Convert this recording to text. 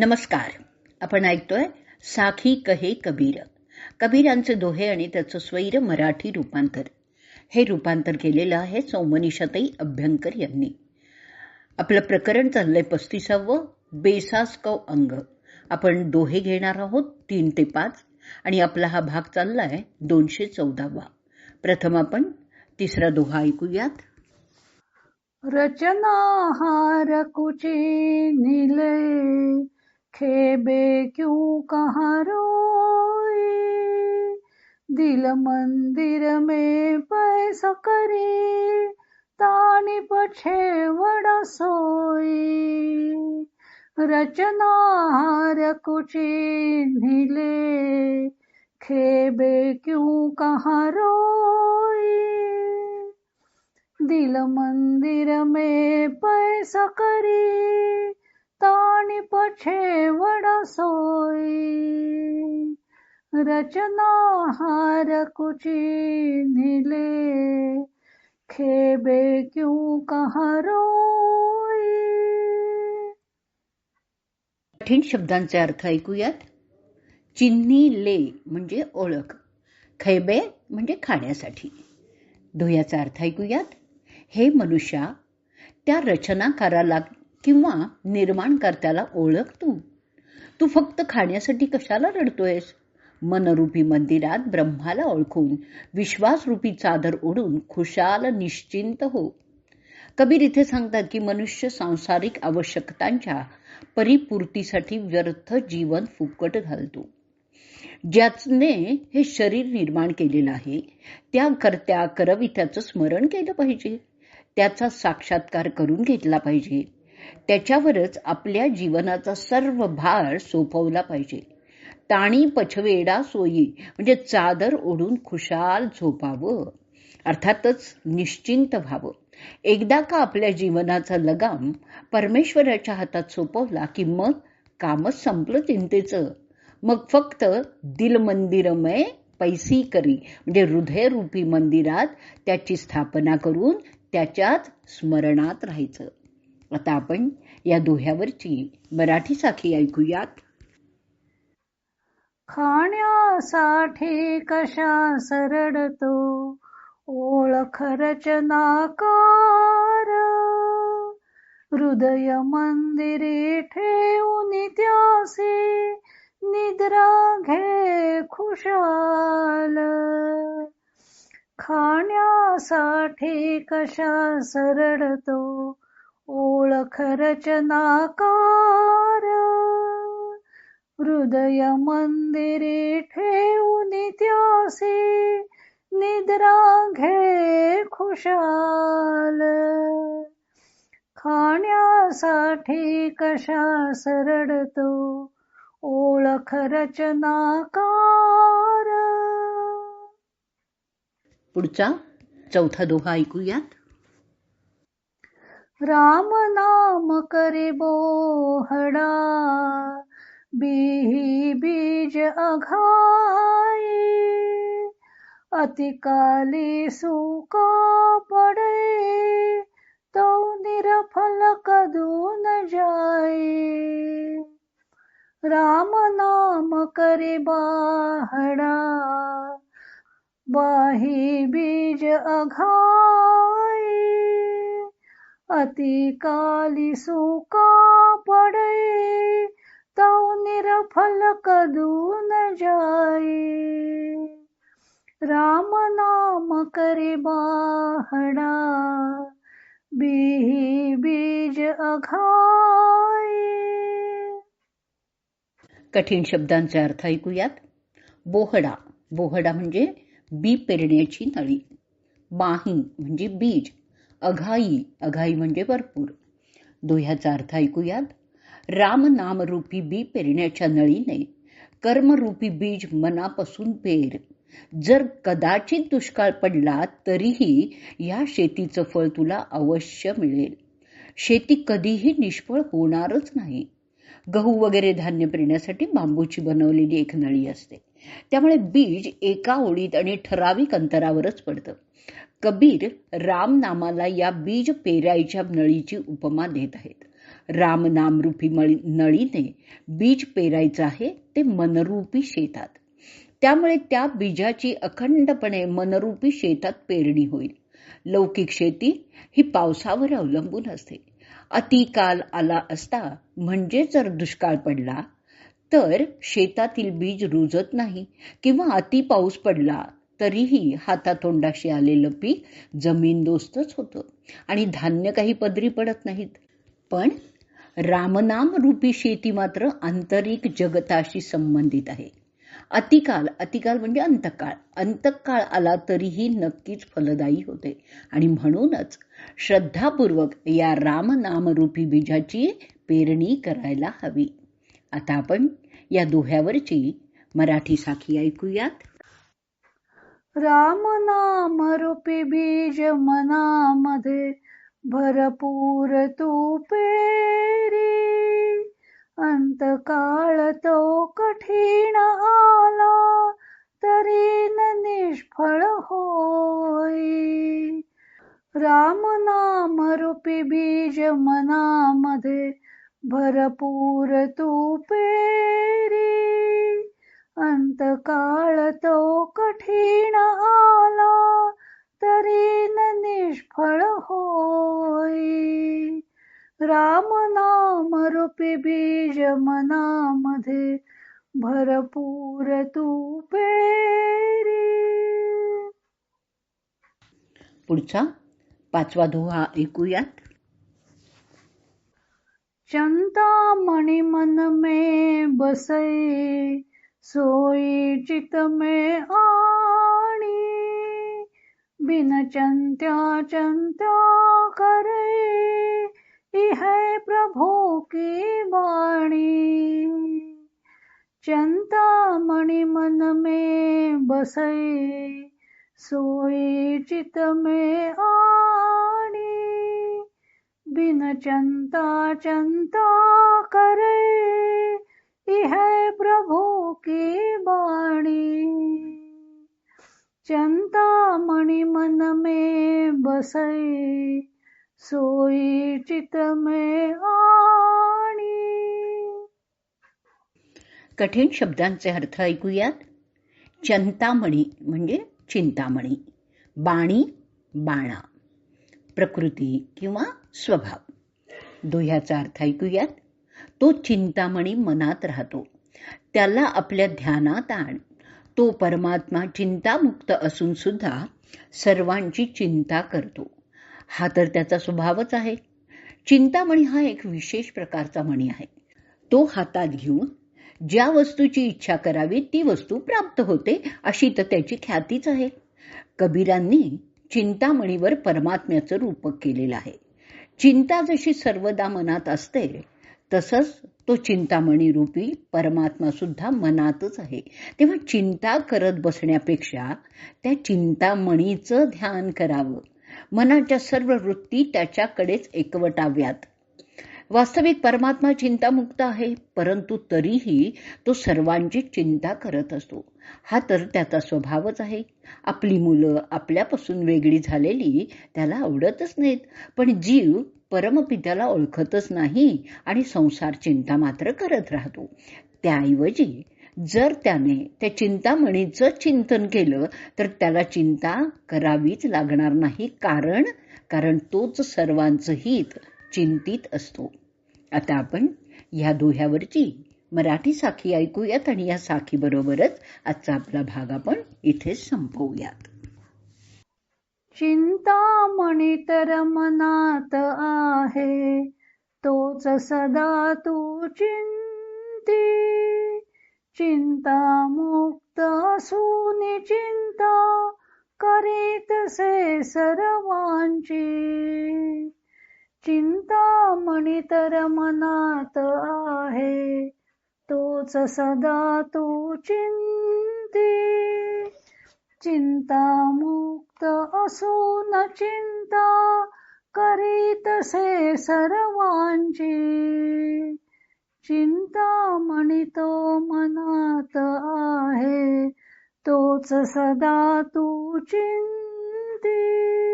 नमस्कार. आपण ऐकतोय साखी कहे कबीर. कबीरांचे दोहे आणि त्याचं स्वैर मराठी रूपांतर. हे रूपांतर केलेलं आहे सौमनिषाताई अभ्यंकर यांनी. आपलं प्रकरण चाललंय पस्तीसावं बेसासकव अंग. आपण दोहे घेणार आहोत तीन ते पाच आणि आपला हा भाग चाललाय दोनशे चौदावा. प्रथम आपण तिसरा दोहा ऐकूयात. रचना हार कुचे निले खेबे क्यों कहाँ रोई दिल मंदिर में पैसा करे, तानी पछे वड़ा सोई रचना हार कुची नीले खेबे क्यों कहाँ रोई दिल मंदिर में पैसा करी आणि पछे वड़ा सोई रचना हार कुची निले. खेबे क्यों कहारोई. कठीण शब्दांचे अर्थ ऐकूयात. चिन्नी ले म्हणजे ओळख. खैबे म्हणजे खाण्यासाठी. धुयाचा अर्थ ऐकूयात. हे मनुष्या त्या रचनाकाराला किंवा निर्माणकर्त्याला ओळख तू. तू फक्त खाण्यासाठी कशाला रडतोयस? मनरूपी मंदिरात ब्रह्माला ओळखून विश्वासरूपी चादर ओढून खुशाल निश्चिंत हो. कबीर इथे सांगतात की मनुष्य सांसारिक आवश्यकतांच्या परिपूर्तीसाठी व्यर्थ जीवन फुकट घालतो. ज्याने हे शरीर निर्माण केलेलं आहे त्या करत्या करवित्याचं स्मरण केलं पाहिजे. त्याचा साक्षात्कार करून घेतला पाहिजे. त्याच्यावरच आपल्या जीवनाचा सर्व भार सोपवला पाहिजे. ताणी पछवेडा सोयी म्हणजे चादर ओढून खुशाल झोपावं. अर्थातच निश्चिंत व्हावं. एकदा का आपल्या जीवनाचा लगाम परमेश्वराच्या हातात सोपवला की मग कामच संपलं चिंतेचं. मग फक्त दिल मंदिरमय पैसी करी म्हणजे हृदयरूपी मंदिरात त्याची स्थापना करून त्याच्याच स्मरणात राहायचं. आता आपण या दोह्यावरची मराठी साखी ऐकूयात. खाण्यासाठी कशा सरडतो ओळख रचनाकार. हृदय मंदिरे ठेवून त्यासे निद्रा घे खुशाल. खाण्यासाठी कशा सरडतो ओळख रचनाकार हृदय मंदिरे ठेवून त्यासे निद्रा घे खुशाल. खाण्यासाठी कशा सरडतो ओळख रचनाकार पुढचा चौथा दोहा ऐकूयात. राम नाम करे बोहडा बीही बीज अघाई अतिकाली सुका पडे तो निरफल कदून जाय. राम नाम करे बाहडा बाही बीज अघाई अतिकाली सुका पडे तो निरफल कदून जाए राम नाम करे बाहडा बीही बीज अघाई कठीण शब्दांचा अर्थ ऐकूयात. बोहडा बोहडा म्हणजे बी पेरण्याची नळी. बाही म्हणजे बीज. अघाई अघाई म्हणजे भरपूर. दोह्याचा अर्थ ऐकूयात. राम नामरूपी बी पेरण्याच्या नळीने कर्मरूपी बीज मनापासून पेर. जर कदाचित दुष्काळ पडला तरीही या शेतीचं फळ तुला अवश्य मिळेल. शेती कधीही निष्फळ होणारच नाही. गहू वगैरे धान्य पेरण्यासाठी बांबूची बनवलेली एक नळी असते. त्यामुळे बीज एका ओळीत आणि ठराविक अंतरावरच पडतं. कबीर राम नामाला या बीज पेरायच्या नळीची उपमा देत आहेत. राम नामरूपी नळीने बीज पेरायचं आहे ते मनरूपी शेतात. त्यामुळे त्या बीजाची अखंडपणे मनरूपी शेतात पेरणी होईल. लौकिक शेती ही पावसावर अवलंबून असते. अतिकाल आला असता म्हणजे जर दुष्काळ पडला तर शेतातील बीज रुजत नाही किंवा अति पाऊस पडला तरीही हातातोंडाशी आलेलं पीक जमीनदोस्तच होतं. आणि धान्य काही पदरी पडत नाहीत. पण रामनाम रूपी शेती मात्र आंतरिक जगताशी संबंधित आहे. अतिकाल अतिकाल म्हणजे अंतकाळ. अंतकाळ आला तरीही नक्कीच फलदायी होते. आणि म्हणूनच श्रद्धापूर्वक या रामनामरूपी बीजाची पेरणी करायला हवी. आता आपण या दोह्यावरची मराठी साखी ऐकूयात. राम नाम रूपी बीज मनामध्ये भरपूर तू पेरी अंतकाळ तो कठीण आला तरी न निष्फळ होई. राम नाम रूपी बीज मनामध्ये भरपूर तू पेरी अंतकाळ तो कठीण आला तरी न निष्फळ होई. राम नाम रूपी बीज मनामध्ये भरपूर तू पेरी. पुढचा पाचवा दोहा ऐकूयात. चिंतामणि मन में बसई. सोई चित में आणी, बिन चंत्या चंत्या करे। इह प्रभु की वाणी। चंता मणि मन में बसई, सोई चित में आणी, बिन चंता चंता करे। इह प्रभु की बाणी। चंता मणि मन में बसई सोई चित में आणी। कठीण शब्दांचे अर्थ ऐकूयात. चंतामणी म्हणजे चिंतामणी बाणी बाणा प्रकृती किंवा स्वभाव. दोह्याचा अर्थ ऐकूयात. तो चिंतामणी मनात राहतो. त्याला आपल्या ध्यानात आण. तो परमात्मा चिंतामुक्त असून सुद्धा सर्वांची चिंता करतो. हा तर त्याचा स्वभावच आहे. चिंतामणी हा एक विशेष प्रकारचा मणी आहे. तो हातात घेऊन ज्या वस्तूची इच्छा करावी ती वस्तू प्राप्त होते अशी तर त्याची ख्यातीच आहे. कबीरांनी चिंतामणीवर परमात्म्याचं रूपक केलेलं आहे. चिंता जशी सर्वदा मनात असते तसंच तो चिंतामणी रूपी परमात्मा सुद्धा मनातच आहे. तेव्हा चिंता करत बसण्यापेक्षा त्या चिंतामणीचं ध्यान करावं. मनाच्या सर्व वृत्ती त्याच्याकडेच एकवटाव्यात. वास्तविक परमात्मा चिंतामुक्त आहे परंतु तरीही तो सर्वांची चिंता करत असतो. हा तर त्याचा स्वभावच आहे. आपली मुलं आपल्यापासून वेगळी झालेली त्याला आवडतच नाहीत. पण जीव परमपित्याला ओळखतच नाही आणि संसार चिंता मात्र करत राहतो. त्याऐवजी जर त्याने त्या चिंतामणीचं चिंतन केलं तर त्याला चिंता करावीच लागणार नाही. कारण कारण तोच सर्वांचं हित चिंतित असतो. आता आपण ह्या दोह्यावरची मराठी साखी ऐकूयात आणि या साखीबरोबरच आजचा आपला भाग आपण इथेच संपवूयात. चिंतामणी तर मनात आहे तोच सदा तू चिंती. चिंता मुक्त असून चिंता करीत से सर्वांची. चिंतामणी तर मनात आहे तोच सदा तो चिंती. चिंता मुक्त असून चिंता करीत से सर्वांची. चिंतामणी तो मनात आहे तोच सदा तू चिंती.